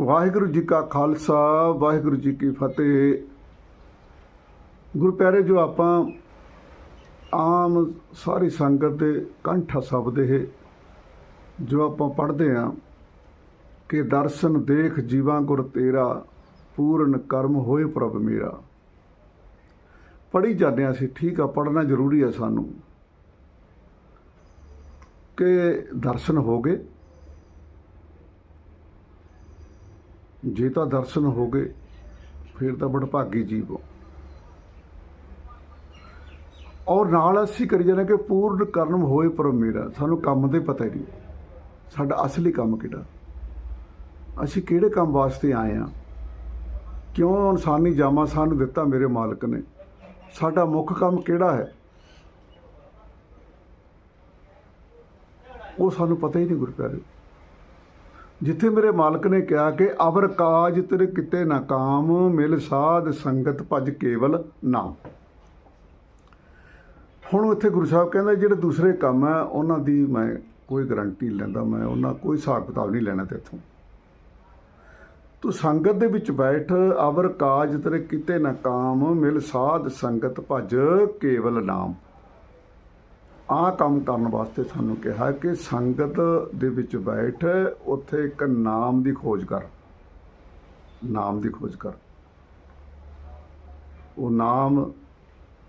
ਵਾਹਿਗੁਰੂ ਜੀ ਕਾ ਖਾਲਸਾ, ਵਾਹਿਗੁਰੂ ਜੀ ਕੀ ਫਤਿਹ। ਗੁਰੂ ਪਿਆਰੇ, ਜੋ ਆਪਾਂ ਆਮ ਸਾਰੀ ਸੰਗਤ ਦੇ ਕੰਠ ਸ਼ਬਦ ਇਹ ਜੋ ਆਪਾਂ ਪੜ੍ਹਦੇ ਆ ਕਿ ਦਰਸ਼ਨ ਦੇਖ ਜੀਵਾਂ ਗੁਰ ਤੇਰਾ, ਪੂਰਨ ਕਰਮ ਹੋਏ ਪ੍ਰਭ ਮੇਰਾ। ਪੜ੍ਹੀ ਜਾਂਦੇ ਹਾਂ ਅਸੀਂ, ਠੀਕ ਆ, ਪੜ੍ਹਨਾ ਜ਼ਰੂਰੀ ਆ ਸਾਨੂੰ ਕਿ ਦਰਸ਼ਨ ਹੋ ਗਏ। ਜੇ ਤਾਂ ਦਰਸ਼ਨ ਹੋ ਗਏ, ਫਿਰ ਤਾਂ ਬੜਭਾਗੀ ਜੀਵ ਹੋ। ਔਰ ਨਾਲ ਅਸੀਂ ਕਰੀ ਜਾਣਾ ਕਿ ਪੂਰਨ ਕਰਮ ਹੋਏ ਪਰ ਮੇਰਾ, ਸਾਨੂੰ ਕੰਮ ਦੇ ਪਤਾ ਹੀ ਨਹੀਂ। ਸਾਡਾ ਅਸਲੀ ਕੰਮ ਕਿਹੜਾ? ਅਸੀਂ ਕਿਹੜੇ ਕੰਮ ਵਾਸਤੇ ਆਏ ਆ ਕਿਉਂ ਇਨਸਾਨੀ ਜਾਮਾ ਸਾਨੂੰ ਦਿੱਤਾ ਮੇਰੇ ਮਾਲਕ ਨੇ? ਸਾਡਾ ਮੁੱਖ ਕੰਮ ਕਿਹੜਾ ਹੈ? ਉਹ ਸਾਨੂੰ ਪਤਾ ਹੀ ਨਹੀਂ ਗੁਰਪਿਆਰੇ। ਜਿੱਥੇ ਮੇਰੇ ਮਾਲਕ ਨੇ ਕਿਹਾ ਕਿ ਅਵਰ ਕਾਜ ਤੇਰੇ ਕਿਤੇ ਨਾ ਕਾਮ, ਮਿਲ ਸਾਧ ਸੰਗਤ ਭਜ ਕੇਵਲ ਨਾਮ। ਹੁਣ ਇੱਥੇ ਗੁਰੂ ਸਾਹਿਬ ਕਹਿੰਦਾ, ਜਿਹੜੇ ਦੂਸਰੇ ਕੰਮ ਹੈ, ਉਹਨਾਂ ਦੀ ਮੈਂ ਕੋਈ ਗਾਰੰਟੀ ਲੈਂਦਾ, ਮੈਂ ਉਹਨਾਂ ਕੋਈ ਹਿਸਾਬ ਕਿਤਾਬ ਨਹੀਂ ਲੈਣਾ ਤੇਥੋਂ। ਤੂੰ ਸੰਗਤ ਦੇ ਵਿੱਚ ਬੈਠ, ਅਵਰ ਕਾਜ ਤੇਰੇ ਕਿਤੇ ਨਾ ਕਾਮ, ਮਿਲ ਸਾਧ ਸੰਗਤ ਭਜ ਕੇਵਲ ਨਾਮ। ਆਹ ਕੰਮ ਕਰਨ ਵਾਸਤੇ ਸਾਨੂੰ ਕਿਹਾ ਕਿ ਸੰਗਤ ਦੇ ਵਿੱਚ ਬੈਠ, ਉੱਥੇ ਇੱਕ ਨਾਮ ਦੀ ਖੋਜ ਕਰ। ਨਾਮ ਦੀ ਖੋਜ ਕਰ। ਉਹ ਨਾਮ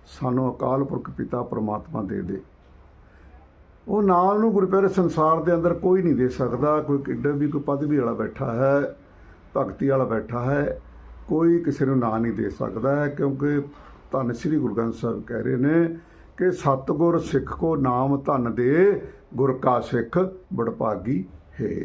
ਸਾਨੂੰ ਅਕਾਲ ਪੁਰਖ ਪਿਤਾ ਪਰਮਾਤਮਾ ਦੇ ਦੇ। ਉਹ ਨਾਮ ਨੂੰ ਗੁਰੂ ਪਿਆਰੇ ਸੰਸਾਰ ਦੇ ਅੰਦਰ ਕੋਈ ਨਹੀਂ ਦੇ ਸਕਦਾ। ਕੋਈ ਕਿੱਡਾ ਵੀ, ਕੋਈ ਪਦਵੀ ਵਾਲਾ ਬੈਠਾ ਹੈ, ਭਗਤੀ ਵਾਲਾ ਬੈਠਾ ਹੈ, ਕੋਈ ਕਿਸੇ ਨੂੰ ਨਾਂ ਨਹੀਂ ਦੇ ਸਕਦਾ ਹੈ ਕਿਉਂਕਿ ਧੰਨ ਸ੍ਰੀ ਗੁਰੂ ਗ੍ਰੰਥ ਸਾਹਿਬ ਕਹਿ ਰਹੇ ਨੇ ਕਿ ਸਤਗੁਰ ਸਿੱਖ ਕੋ ਨਾਮ ਧਨ ਦੇ ਗੁਰ ਕਾ ਸਿੱਖ ਬੜਭਾਗੀ ਹੈ।